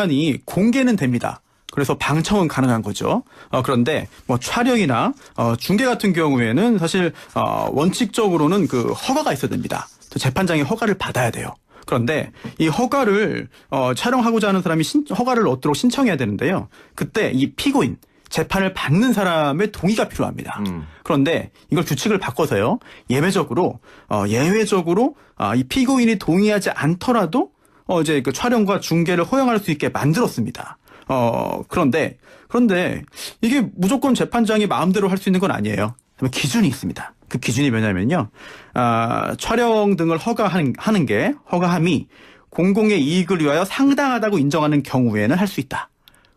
재판이 공개는 됩니다. 그래서 방청은 가능한 거죠. 어, 그런데 뭐 촬영이나 어, 중계 같은 경우에는 사실 어, 원칙적으로는 그 허가가 있어야 됩니다. 또 재판장이 허가를 받아야 돼요. 그런데 이 허가를 어, 촬영하고자 하는 사람이 신- 허가를 얻도록 신청해야 되는데요. 그때 이 피고인 재판을 받는 사람의 동의가 필요합니다. 그런데 이걸 규칙을 바꿔서요. 예외적으로 어, 예외적으로 아, 이 피고인이 동의하지 않더라도 어, 이제 그 촬영과 중계를 허용할 수 있게 만들었습니다. 어, 그런데, 그런데 이게 무조건 재판장이 마음대로 할 수 있는 건 아니에요. 기준이 있습니다. 그 기준이 뭐냐면요. 아, 촬영 등을 허가하는 하는 게, 허가함이 공공의 이익을 위하여 상당하다고 인정하는 경우에는 할 수 있다.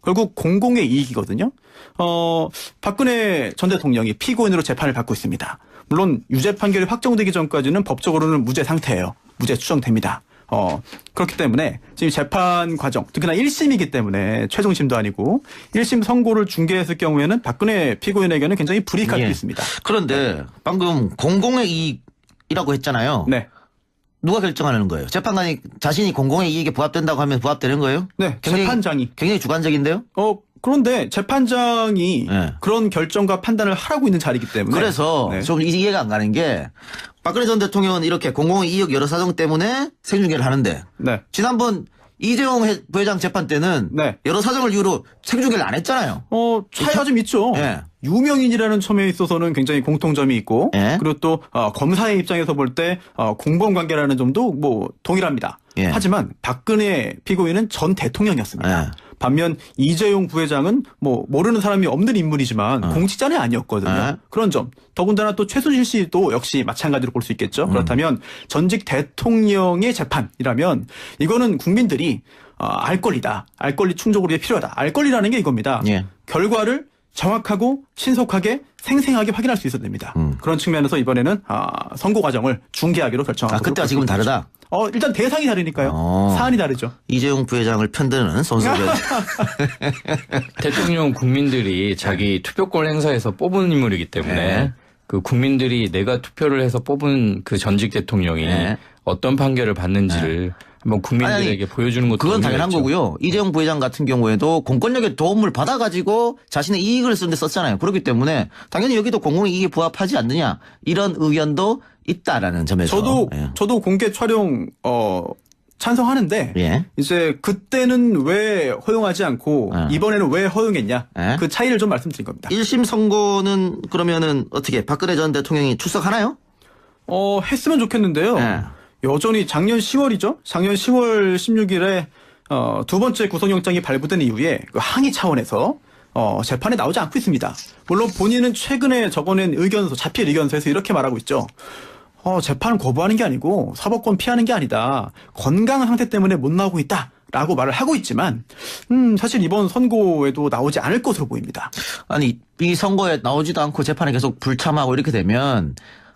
결국 공공의 이익이거든요. 어, 박근혜 전 대통령이 피고인으로 재판을 받고 있습니다. 물론 유죄 판결이 확정되기 전까지는 법적으로는 무죄 상태예요. 무죄 추정됩니다. 어, 그렇기 때문에 지금 재판 과정, 특히나 1심이기 때문에 최종심도 아니고 1심 선고를 중개했을 경우에는 박근혜 피고인에게는 굉장히 불이익할 수 예. 있습니다. 그런데 방금 공공의 이익이라고 했잖아요. 네. 누가 결정하는 거예요? 재판관이 자신이 공공의 이익에 부합된다고 하면 부합되는 거예요? 네. 굉장히- 재판장이. 굉장히 주관적인데요? 어, 그런데 재판장이 네. 그런 결정과 판단을 하라고 있는 자리이기 때문에. 그래서 네. 좀 이해가 안 가는 게 박근혜 전 대통령은 이렇게 공공의 이익 여러 사정 때문에 생중계를 하는데 네. 지난번 이재용 회- 부회장 재판 때는 네. 여러 사정을 이유로 생중계를 안 했잖아요. 어, 차이가 좀 있죠. 예. 유명인이라는 첨에 있어서는 굉장히 공통점이 있고, 예. 그리고 또 어, 검사의 입장에서 볼 때 어, 공범 관계라는 점도 뭐 동일합니다. 예. 하지만 박근혜 피고인은 전 대통령이었습니다. 예. 반면 이재용 부회장은 뭐 모르는 사람이 없는 인물이지만 공직자는 아니었거든요. 예. 그런 점. 더군다나 또 최순실 씨도 역시 마찬가지로 볼 수 있겠죠. 그렇다면 전직 대통령의 재판이라면 이거는 국민들이 어, 알 권리다. 알 권리 충족을 위해 필요하다. 알 권리라는 게 이겁니다. 예. 결과를 정확하고 신속하게 생생하게 확인할 수 있어야 됩니다. 그런 측면에서 이번에는 아, 선고 과정을 중개하기로 결정하고 아, 그때와 지금은 다르다? 어, 일단 대상이 다르니까요. 어. 사안이 다르죠. 이재용 부회장을 편드는 손석현. 대통령 국민들이 자기 투표권 행사에서 뽑은 인물이기 때문에 네. 그 국민들이 내가 투표를 해서 뽑은 그 전직 대통령이 네. 어떤 판결을 받는지를 한번 국민들에게 보여주는 것도 그건 당연한 있죠. 거고요. 이재용 부회장 같은 경우에도 공권력의 도움을 받아가지고 자신의 이익을 쓰는데 썼잖아요. 그렇기 때문에 당연히 여기도 공공의 이익에 부합하지 않느냐 이런 의견도 있다라는 점에서. 저도 예. 저도 공개 촬영 어 찬성하는데 예. 이제 그때는 왜 허용하지 않고 아. 이번에는 왜 허용했냐 예. 그 차이를 좀 말씀드린 겁니다. 1심 선고는 그러면은 어떻게 박근혜 전 대통령이 출석하나요? 어 했으면 좋겠는데요. 예. 여전히 작년 10월이죠. 작년 10월 16일에 어, 두 번째 구속영장이 발부된 이후에 그 항의 차원에서 어, 재판에 나오지 않고 있습니다. 물론 본인은 최근에 적어낸 의견서, 자필 의견서에서 이렇게 말하고 있죠. 어, 재판을 거부하는 게 아니고 사법권 피하는 게 아니다. 건강한 상태 때문에 못 나오고 있다. 라고 말을 하고 있지만, 음, 사실 이번 선고에도 나오지 않을 것으로 보입니다. 아니 이 선거에 나오지도 않고 재판에 계속 불참하고 이렇게 되면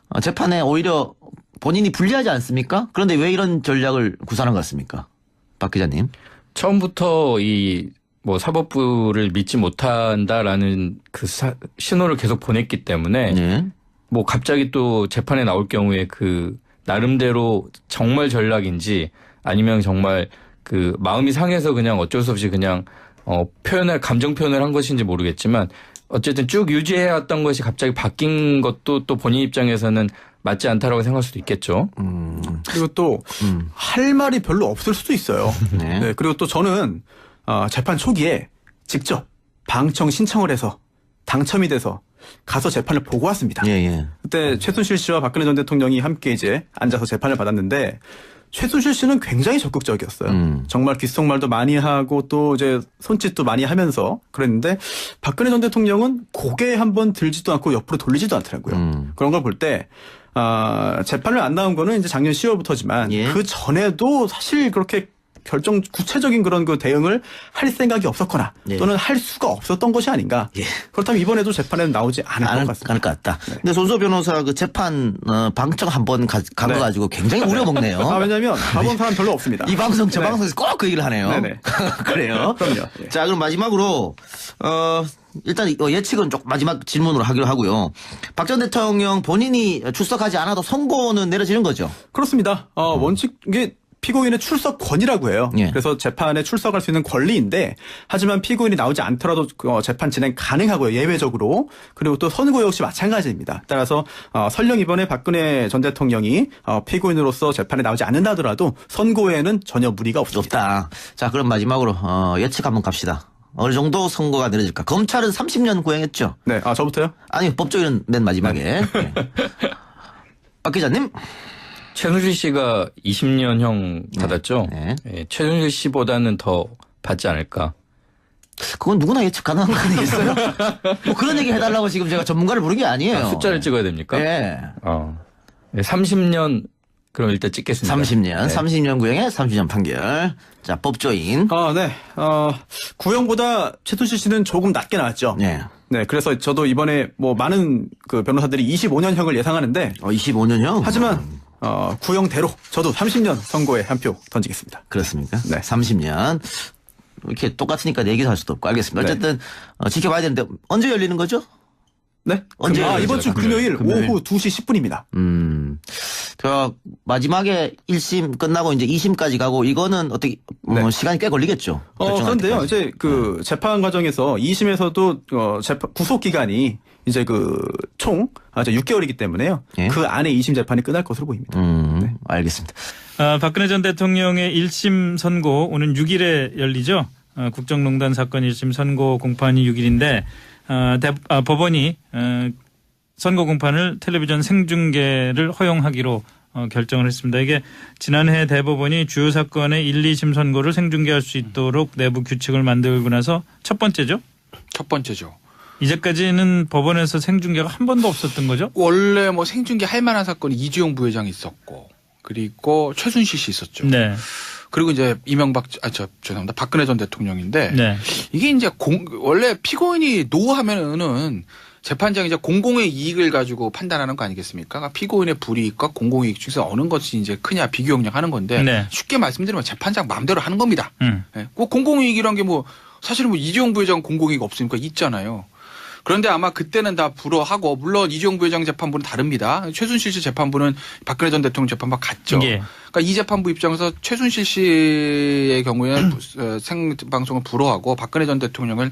어, 재판에 오히려 본인이 불리하지 않습니까? 그런데 왜 이런 전략을 구사하는 것 같습니까? 박 기자님. 처음부터 이 뭐 사법부를 믿지 못한다라는 그 사- 신호를 계속 보냈기 때문에 네. 뭐 갑자기 또 재판에 나올 경우에 그 나름대로 정말 전략인지 아니면 정말 그 마음이 상해서 그냥 어쩔 수 없이 그냥 어 표현을 감정 표현을 한 것인지 모르겠지만 어쨌든 쭉 유지해 왔던 것이 갑자기 바뀐 것도 또 본인 입장에서는 맞지 않다라고 생각할 수도 있겠죠. 그리고 또, 할 말이 별로 없을 수도 있어요. 네. 네, 그리고 또 저는 어, 재판 초기에 직접 방청 신청을 해서 당첨이 돼서 가서 재판을 보고 왔습니다. 예, 예. 그때 최순실 씨와 박근혜 전 대통령이 함께 이제 앉아서 재판을 받았는데 최순실 씨는 굉장히 적극적이었어요. 음. 정말 귓속말도 많이 하고 또 이제 손짓도 많이 하면서 그랬는데 박근혜 전 대통령은 고개 한번 들지도 않고 옆으로 돌리지도 않더라고요. 음. 그런 걸 볼 때 아, 재판을 안 나온 거는 이제 작년 10월부터지만 예. 그 전에도 사실 그렇게 결정 구체적인 그런 그 대응을 할 생각이 없었거나 예. 또는 할 수가 없었던 것이 아닌가. 예. 그렇다면 이번에도 재판에는 나오지 않을 것 않을, 같습니다. 않을 것 같다. 근데 손소 변호사 그 재판 어, 방청 한번 간거 네. 가지고 굉장히 우려 먹네요. 아, 왜냐면 가본 사람 별로 없습니다. 이 방송 저 네. 방송에서 꼭 그 얘기를 하네요. 네네. 그래요. 그럼요. 예. 자 그럼 마지막으로 어 일단 이- 어, 예측은 좀 마지막 질문으로 하기로 하고요. 박 전 대통령 본인이 출석하지 않아도 선고는 내려지는 거죠. 그렇습니다. 어, 원칙, 이게 피고인의 출석권이라고 해요. 예. 그래서 재판에 출석할 수 있는 권리인데 하지만 피고인이 나오지 않더라도 어, 재판 진행 가능하고요. 예외적으로. 그리고 또 선고 역시 마찬가지입니다. 따라서 어, 설령 이번에 박근혜 전 대통령이 어, 피고인으로서 재판에 나오지 않는다 하더라도 선고에는 전혀 무리가 없습니다. 없다. 자, 그럼 마지막으로 어, 예측 한번 갑시다. 어느 정도 선고가 내려질까? 검찰은 30년 구형했죠. 네, 아 저부터요? 아니, 법조인은 맨 마지막에. 예. 박 기자님? 최순실 씨가 20년형 받았죠. 네. 예, 최순실 씨보다는 더 받지 않을까. 그건 누구나 예측 가능한 거 아니겠어요? 뭐 그런 얘기 해달라고 지금 제가 전문가를 부른 게 아니에요. 아, 숫자를 찍어야 됩니까? 예. 어. 네, 30년 그럼 일단 찍겠습니다. 30년, 네. 30년 구형에 30년 판결. 자, 법조인. 아, 네. 어, 구형보다 최순실 씨는 조금 낮게 나왔죠. 예. 네, 그래서 저도 이번에 뭐 많은 그 변호사들이 25년형을 예상하는데 어, 25년형? 하지만 어, 구형대로 저도 30년 선고에 한 표 던지겠습니다. 그렇습니까? 네. 30년. 이렇게 똑같으니까 얘기도 할 수도 없고 알겠습니다. 네. 어쨌든 어, 지켜봐야 되는데 언제 열리는 거죠? 네. 언제 아, 이번 주 금요일, 금요일. 오후 2시 10분입니다. 음. 그 마지막에 1심 끝나고 이제 2심까지 가고 이거는 어떻게 어, 네. 시간이 꽤 걸리겠죠. 어, 그런데요. 이제 그 재판 과정에서 2심에서도 어, 재판, 구속 기간이 이제 그총 아, 이제 6개월이기 때문에요. 예. 그 안에 2심 재판이 끝날 것으로 보입니다. 음, 알겠습니다. 아, 박근혜 전 대통령의 1심 선고 오는 6일에 열리죠. 어, 국정농단 사건 1심 선고 공판이 6일인데 어, 대- 아, 법원이 어, 선고 공판을 텔레비전 생중계를 허용하기로 어, 결정을 했습니다. 이게 지난해 대법원이 주요 사건의 1, 2심 선고를 생중계할 수 있도록 내부 규칙을 만들고 나서 첫 번째죠. 첫 번째죠. 이제까지는 법원에서 생중계가 한 번도 없었던 거죠. 원래 뭐 생중계 할 만한 사건이 이주영 부회장이 있었고 그리고 최순실 씨 있었죠. 네. 그리고 이제 이명박 아 저 죄송합니다. 박근혜 전 대통령인데 네. 이게 이제 공 원래 피고인이 노하면은 재판장이 이제 공공의 이익을 가지고 판단하는 거 아니겠습니까? 그러니까 피고인의 불이익과 공공의 이익 중에서 어느 것이 이제 크냐 비교역량 하는 건데 네. 쉽게 말씀드리면 재판장 마음대로 하는 겁니다. 음. 예. 그 공공이익이란 게 뭐 사실은 뭐 이재용 부회장 공공이익 없으니까 있잖아요. 그런데 아마 그때는 다 불허하고 물론 이재용 부회장 재판부는 다릅니다. 최순실 씨 재판부는 박근혜 전 대통령 재판부와 같죠. 예. 그러니까 이 재판부 입장에서 최순실 씨의 경우에는 어, 생방송을 불허하고 박근혜 전 대통령을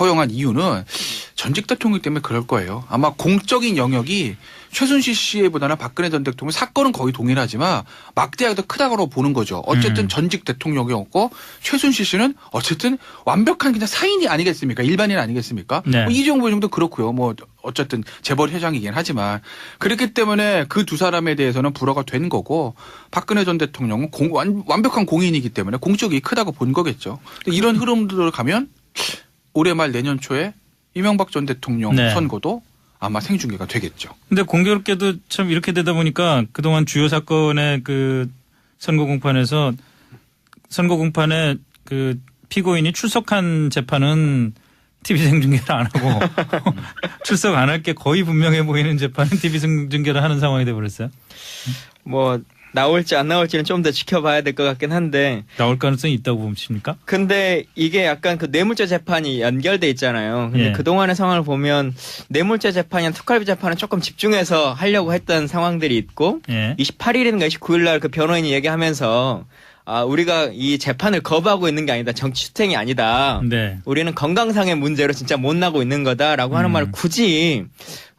허용한 이유는 전직 대통령 때문에 그럴 거예요. 아마 공적인 영역이 최순실 씨보다는 박근혜 전 대통령 사건은 거의 동일하지만 막대하게 더 크다고 보는 거죠. 어쨌든 음. 전직 대통령이었고 최순실 씨는 어쨌든 완벽한 그냥 사인이 아니겠습니까? 일반인 아니겠습니까? 네. 뭐 이재용 부회장도 그렇고요. 뭐 어쨌든 재벌 회장이긴 하지만 그렇기 때문에 그 두 사람에 대해서는 불허가 된 거고 박근혜 전 대통령은 공- 완, 완벽한 공인이기 때문에 공적이 크다고 본 거겠죠. 이런 흐름들을 가면 올해 말 내년 초에 이명박 전 대통령 네. 선거도 아마 생중계가 되겠죠. 근데 공교롭게도 참 이렇게 되다 보니까 그동안 주요 사건의 그 선거 공판에서 선거 공판에 그 피고인이 출석한 재판은 TV 생중계를 안 하고 출석 안 할 게 거의 분명해 보이는 재판은 TV 생중계를 하는 상황이 돼 버렸어요. 뭐 나올지 안 나올지는 좀 더 지켜봐야 될 것 같긴 한데 나올 가능성이 있다고 보십니까? 근데 이게 약간 그 뇌물죄 재판이 연결돼 있잖아요. 근데 예. 그동안의 상황을 보면 뇌물죄 재판이나 특활비 재판은 조금 집중해서 하려고 했던 상황들이 있고 예. 28일인가 29일 날 그 변호인이 얘기하면서 아 우리가 이 재판을 거부하고 있는 게 아니다. 정치 수탱이 아니다. 네. 우리는 건강상의 문제로 진짜 못 나고 있는 거다라고 하는 음. 말을 굳이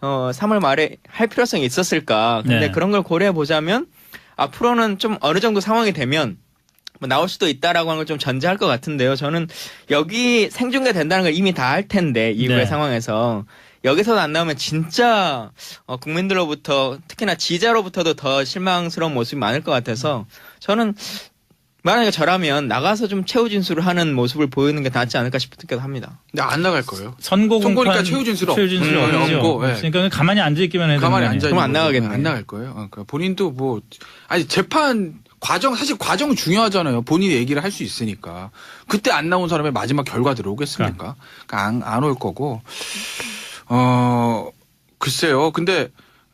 어 3월 말에 할 필요성이 있었을까? 근데 네. 그런 걸 고려해 보자면 앞으로는 좀 어느 정도 상황이 되면 뭐 나올 수도 있다라고 하는 걸 좀 전제할 것 같은데요. 저는 여기 생중계 된다는 걸 이미 다 할 텐데 이후의 네. 상황에서 여기서도 안 나오면 진짜 어, 국민들로부터 특히나 지자로부터도 더 실망스러운 모습이 많을 것 같아서 저는 만약에 저라면 나가서 좀 최후 진술을 하는 모습을 보이는 게 낫지 않을까 싶기도 합니다. 근데 안 나갈 거예요. 선고 선고니까 공판 최후 진술 없- 최후 진술이 음. 없고, 예. 그러니까 가만히 앉아 있기만 해도 가만히 앉아? 그럼 안 나가겠네. 안 나갈 거예요. 어, 그러니까 본인도 뭐 아니 재판 과정 사실 과정은 중요하잖아요. 본인이 얘기를 할 수 있으니까 그때 안 나온 사람의 마지막 결과 들어오겠습니까? 그러니까 안올 거고 어 글쎄요. 근데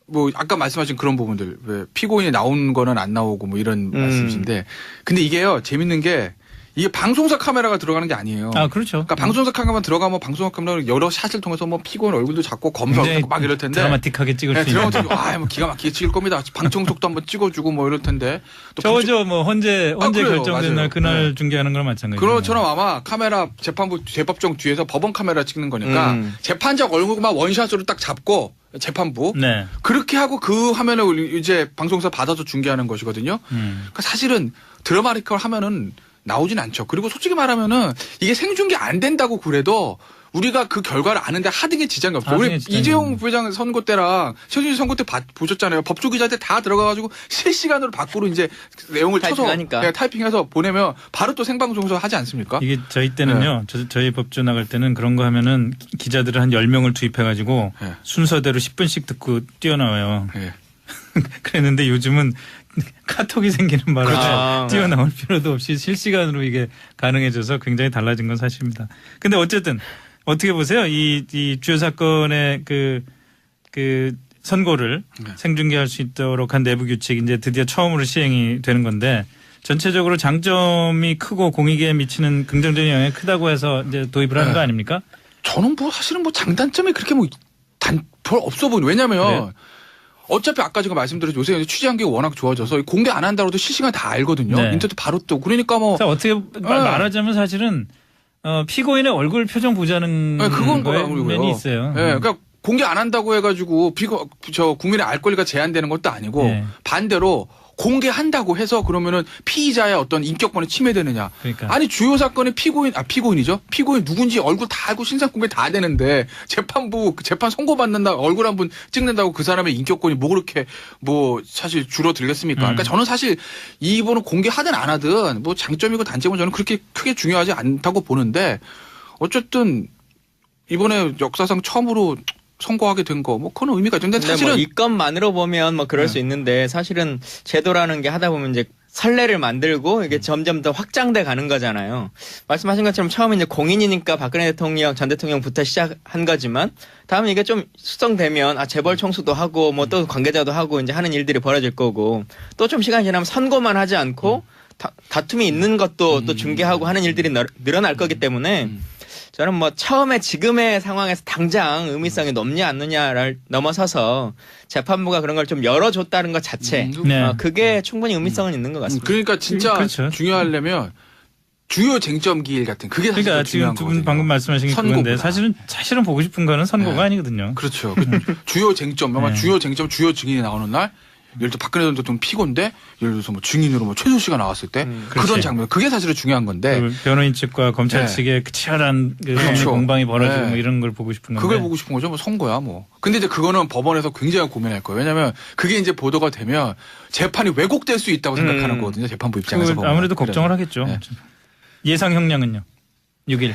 뭐 아까 말씀하신 그런 부분들 왜 피고인이 나온 거는 안 나오고 뭐 이런 음. 말씀이신데 근데 이게요 재밌는 게 이게 방송사 카메라가 들어가는 게 아니에요. 아 그렇죠. 그러니까 방송사 카메라만 들어가면 방송사 카메라 여러 샷을 통해서 뭐 피고인 얼굴도 잡고 검사하고 굉장히 막 이럴 텐데. 드라마틱하게 찍을 네, 수 있는. 드라마틱 아뭐 기가 막히게 찍을 겁니다. 방청석도 한번 찍어주고 뭐 이럴 텐데. 또 저저 뭐 헌재 헌재 아. 결정된 맞아요. 날 그날 네. 중계하는 거랑 마찬가지예요. 그것처럼 아마 카메라 재판부 재법정 뒤에서 법원 카메라 찍는 거니까 음. 재판장 얼굴만 원샷으로 딱 잡고 재판부 네. 그렇게 하고 그 화면을 이제 방송사 받아서 중계하는 것이거든요. 음. 그러니까 사실은 드라마틱을 하면은 나오진 않죠. 그리고 솔직히 말하면은 이게 생중계 안 된다고 그래도 우리가 그 결과를 아는데 하등의 지장이. 하등의 우리 지장이 이재용 부회장 선거 때랑 최준실 선거 때 봐- 보셨잖아요. 법조 기자들 다 들어가가지고 실시간으로 밖으로 이제 내용을 쳐서 타이핑하니까. 네, 타이핑해서 보내면 바로 또 생방송에서 하지 않습니까? 이게 저희 때는요. 네. 저, 저희 법조 나갈 때는 그런 거 하면은 기- 기자들을 한 10명을 투입해가지고 네. 순서대로 10분씩 듣고 뛰어나와요. 예. 그랬는데 요즘은 카톡이 생기는 바람에 그렇죠. 뛰어나올 필요도 없이 실시간으로 이게 가능해져서 굉장히 달라진 건 사실입니다. 근데 어쨌든 어떻게 보세요? 이, 이 주요 사건의 그, 그 선고를 네. 생중계할 수 있도록 한 내부 규칙이 이제 드디어 처음으로 시행이 되는 건데 전체적으로 장점이 크고 공익에 미치는 긍정적인 영향이 크다고 해서 이제 도입을 하는 네. 거 아닙니까? 저는 뭐 사실은 뭐 장단점이 그렇게 뭐 단 별 없어 보이는 왜냐면 그래요? 어차피 아까 제가 말씀드린 요새 취재 환경이 워낙 좋아져서 공개 안 한다고 해도 실시간 다 알거든요. 네. 인터넷 바로 뜨고 그러니까 뭐 어떻게 말- 네. 말하자면 사실은 어, 피고인의 얼굴 표정 보자는 네, 그건 거라고요. 면이 있어요. 예, 그러니까 공개 안 한다고 해가지고 비거 저 국민의 알 권리가 제한되는 것도 아니고 네. 반대로 공개한다고 해서 그러면은 피의자의 어떤 인격권이 침해되느냐? 그러니까. 아니 주요 사건의 피고인 아 피고인이죠. 피고인 누군지 얼굴 다 알고 신상 공개 다 되는데 재판부 재판 선고 받는다 얼굴 한번 찍는다고 그 사람의 인격권이 뭐 그렇게 뭐 사실 줄어들겠습니까? 음. 그러니까 저는 사실 이 부분은 공개하든 안 하든 뭐 장점이고 단점은 저는 그렇게 크게 중요하지 않다고 보는데 어쨌든 이번에 역사상 처음으로 선고하게 된 거 뭐 그건 의미가 있는데 근데 사실은 뭐 이 건만으로 보면 뭐 그럴 네. 수 있는데 사실은 제도라는 게 하다 보면 이제 선례를 만들고 음. 이게 점점 더 확장돼 가는 거잖아요. 말씀하신 것처럼 처음에 이제 공인이니까 박근혜 대통령, 전 대통령부터 시작한 거지만 다음에 이게 좀 숙성되면 아 재벌 총수도 하고 뭐 음. 또 관계자도 하고 이제 하는 일들이 벌어질 거고 또 좀 시간이 지나면 선고만 하지 않고 다, 다툼이 있는 것도 또 중개하고 하는 일들이 늘- 늘어날 거기 때문에 음. 저는 뭐 처음에 지금의 상황에서 당장 의미성이 높냐 않느냐를 넘어서서 재판부가 그런 걸 좀 열어줬다는 것 자체 음, 네. 어, 그게 충분히 의미성은 있는 것 음, 같습니다. 그러니까 진짜 그렇죠. 중요하려면 주요 쟁점 기일 같은 그게 사실 그러니까 더 지금 중요한 두 분. 방금 말씀하신 게. 그건데 사실은 사실은 보고 싶은 거는 선고가 네. 아니거든요. 그렇죠. 그 주요 쟁점, 아마 네. 주요 쟁점, 주요 증인이 나오는 날, 예를 들어 박근혜 전 대통령 피고인데, 예를 들어서 뭐 증인으로 뭐 최순 씨가 나왔을 때, 음, 그런. 장면, 그게 사실은 중요한 건데, 그 변호인 측과 검찰 네. 측의 그 치열한 그 그렇죠. 공방이 벌어지고 네. 뭐 이런 걸 보고 싶은 건데. 그걸 보고 싶은 거죠. 뭐 선거야, 뭐. 근데 이제 그거는 법원에서 굉장히 고민할 거예요. 왜냐면 그게 이제 보도가 되면 재판이 왜곡될 수 있다고 생각하는 음. 거거든요. 재판부 입장에서 보면. 아무래도 걱정을 하겠죠. 네. 예상 형량은요? 6일.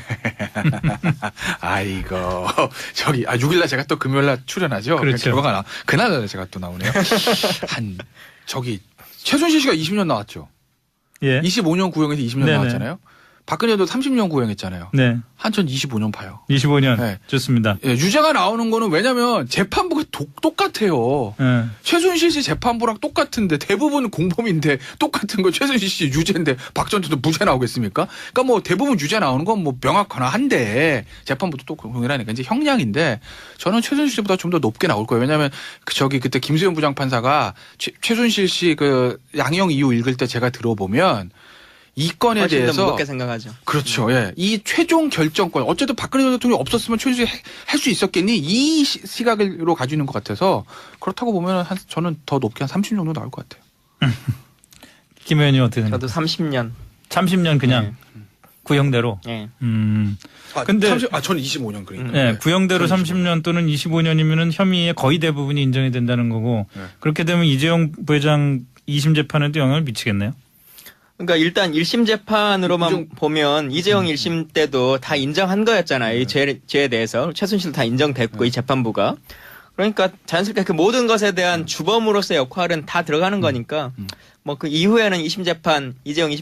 아이고 저기 아 6일날 제가 또 금요일날 출연하죠. 그렇죠. 결과가 나 그날 제가 또 나오네요. 한 저기 최순실 씨가 20년 나왔죠. 예. 25년 구형에서 20년 네네. 나왔잖아요. 박근혜도 30년 구형했잖아요. 네. 한천 25년 봐요. 25년. 네. 좋습니다. 예, 유죄가 나오는 거는 왜냐면 재판부가 독, 똑같아요. 예. 최순실 씨 재판부랑 똑같은데 대부분 공범인데 똑같은 거 최순실 씨 유죄인데 박전 대통령 무죄 나오겠습니까? 그러니까 뭐 대부분 유죄 나오는 건 뭐 명확하나 한데 재판부도 또 공이라니까 이제 형량인데 저는 최순실 씨보다 좀 더 높게 나올 거예요. 왜냐하면 그 저기 그때 김수현 부장판사가 최, 최순실 씨 그 양형 이유 읽을 때 제가 들어보면 이 건에 대해서 무겁게 생각하죠. 그렇죠. 예. 이 최종 결정권 어쨌든 박근혜 전 대통령이 없었으면 최순실 할수 있었겠니? 이 시- 시각으로 가지고 있는 것 같아서 그렇다고 보면 한 저는 더 높게 한 30 정도 나올 것 같아요. 김 의원님 어떻게 생각해요? 저도 30년. 30년 그냥 구형대로. 예. 음. 아, 근데- 30, 아 저는 25년 그러니까. 네, 구형대로 저는 30년 또는 25년이면은 혐의의 거의 대부분이 인정이 된다는 거고 네. 그렇게 되면 이재용 부회장 2심 재판에도 영향을 미치겠네요. 그러니까 일단 1심 재판으로만 인정- 보면 이재용 1심 때도 다 인정한 거였잖아요. 이 죄, 죄에 대해서. 최순실 다 인정됐고 이 재판부가. 그러니까 자연스럽게 그 모든 것에 대한 주범으로서의 역할은 다 들어가는 거니까 뭐 그 이후에는 2심 재판 이재용 2심